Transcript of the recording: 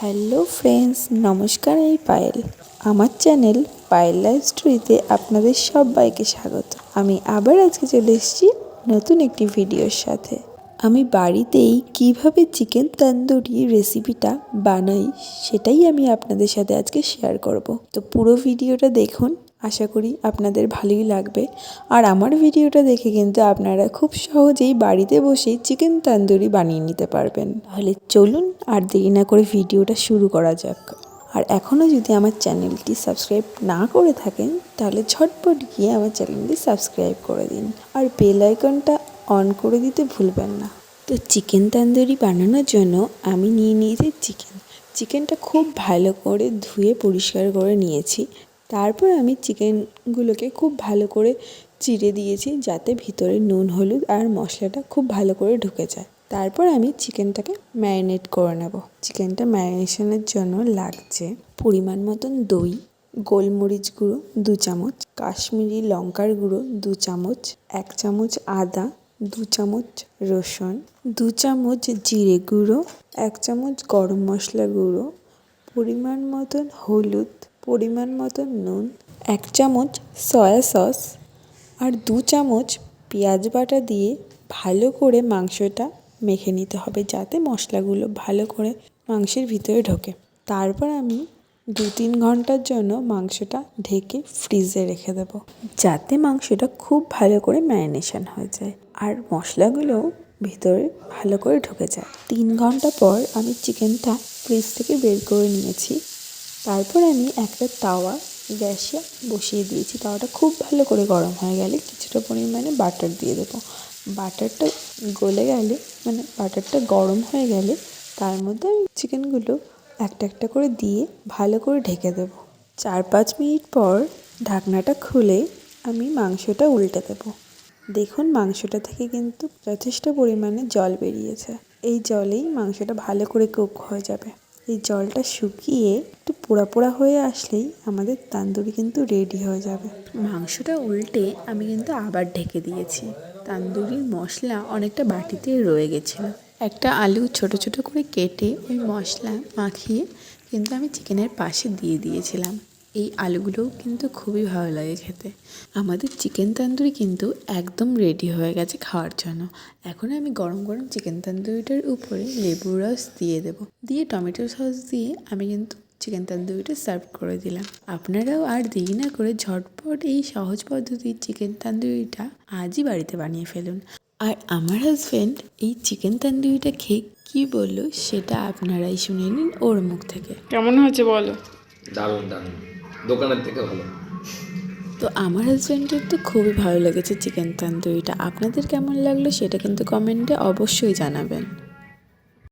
Hello friends, নমস্কার আমি পায়েল। আমার চ্যানেল পায়েল লাইফ স্টোরিতে আপনাদের সবাইকে স্বাগত। আমি আবার আজকে চলে এসেছি নতুন একটি ভিডিওর সাথে। আমি বাড়িতেই কীভাবে চিকেন তন্দুরি রেসিপিটা বানাই, সেটাই আমি আপনাদের সাথে আজকে শেয়ার করব। তো পুরো ভিডিওটা দেখুন আশা করি আপনাদের ভালোই লাগবে। আর আমার ভিডিওটা দেখে কিন্তু আপনারা খুব সহজেই বাড়িতে বসেই চিকেন তন্দুরি বানিয়ে নিতে পারবেন। তাহলে চলুন আর দেরি না করে ভিডিওটা শুরু করা যাক। আর এখনও যদি আমার চ্যানেলটি সাবস্ক্রাইব না করে থাকেন, তাহলে ঝটপট গিয়ে আমার চ্যানেলটি সাবস্ক্রাইব করে দিন। আর বেল আইকনটা অন করে দিতে ভুলবেন না। তো চিকেন তন্দুরি বানানোর জন্য আমি নিয়ে নিয়েছি চিকেন। চিকেনটা খুব ভালো করে ধুয়ে পরিষ্কার করে নিয়েছি। তারপর আমি চিকেনগুলোকে খুব ভালো করে চিড়ে দিয়েছি যাতে ভিতরে নুন, হলুদ আর মশলাটা খুব ভালো করে ঢুকে যায়। তারপর আমি চিকেনটাকে ম্যারিনেট করে নেব। চিকেনটা ম্যারিনেশনের জন্য লাগছে পরিমাণ মতন দই, গোলমরিচ গুঁড়ো দু চামচ, কাশ্মীরি লঙ্কার গুঁড়ো দু চামচ, এক চামচ আদা, দু চামচ রসুন, দু চামচ জিরে গুঁড়ো, এক চামচ গরম মশলা গুঁড়ো, পরিমাণ মতন হলুদ পরিমাণ মতো নুন, এক চামচ সয়া সস আর দু চামচ পেঁয়াজ বাটা দিয়ে ভালো করে মাংসটা মেখে নিতে হবে যাতে মশলাগুলো ভালো করে মাংসের ভিতরে ঢোকে। তারপর আমি দু তিন ঘণ্টার জন্য মাংসটা ঢেকে ফ্রিজে রেখে দেব যাতে মাংসটা খুব ভালো করে ম্যারিনেশন হয়ে যায় আর মশলাগুলোও ভিতরে ভালো করে ঢুকে যায়। তিন ঘণ্টা পর আমি চিকেনটা ফ্রিজ থেকে বের করে নিয়েছি। তারপর আমি একটা তাওয়া গ্যাসে বসিয়ে দিয়েছি। তাওয়াটা খুব ভালো করে গরম হয়ে গেলে কিছুটা পরিমাণে বাটার দিয়ে দেবো। বাটারটা গলে গেলে মানে বাটারটা গরম হয়ে গেলে তার মধ্যে আমি চিকেনগুলো একটা একটা করে দিয়ে ভালো করে ঢেকে দেবো। চার পাঁচ মিনিট পর ঢাকনাটা খুলে আমি মাংসটা উল্টে দেবো। দেখুন মাংসটা থেকে কিন্তু যথেষ্ট পরিমাণে জল বেরিয়েছে। এই জলেই মাংসটা ভালো করে কুক হয়ে যাবে। এই জলটা শুকিয়ে একটু পোড়া পোড়া হয়ে আসলেই আমাদের তান্দুরি কিন্তু রেডি হয়ে যাবে। মাংসটা উল্টে আমি কিন্তু আবার ঢেকে দিয়েছি। তান্দুরির মশলা অনেকটা বাটিতে রয়ে গেছিল। একটা আলু ছোট ছোট করে কেটে ওই মশলা মাখিয়ে কিন্তু আমি চিকেনের পাশে দিয়ে দিয়েছিলাম। এই আলুগুলোও কিন্তু খুবই ভালো লাগে খেতে। আমাদের চিকেন তান্দুরি কিন্তু একদম রেডি হয়ে গেছে খাওয়ার জন্য। এখন আমি গরম গরম চিকেন তান্দুরিটার উপরে লেবুর রস দিয়ে দেবো। দিয়ে টমেটো সস দিয়ে আমি কিন্তু চিকেন তান্দুরিটা সার্ভ করে দিলাম। আপনারাও আর দেরি না করে ঝটপট এই সহজ পদ্ধতির চিকেন তান্দুরিটা আজই বাড়িতে বানিয়ে ফেলুন। আর আমার হাজব্যান্ড এই চিকেন তান্দুরিটা খেয়ে কী বলল সেটা আপনারাই শুনে নিন ওর মুখ থেকে। কেমন হয়েছে বলো? দারুণ দারুণ। দোকানের থেকে ভালো। তো আমার হাজব্যান্ডের তো খুবই ভালো লেগেছে চিকেন তান্দুরিটা আপনাদের কেমন লাগল সেটা কিন্তু কমেন্টে অবশ্যই জানাবেন।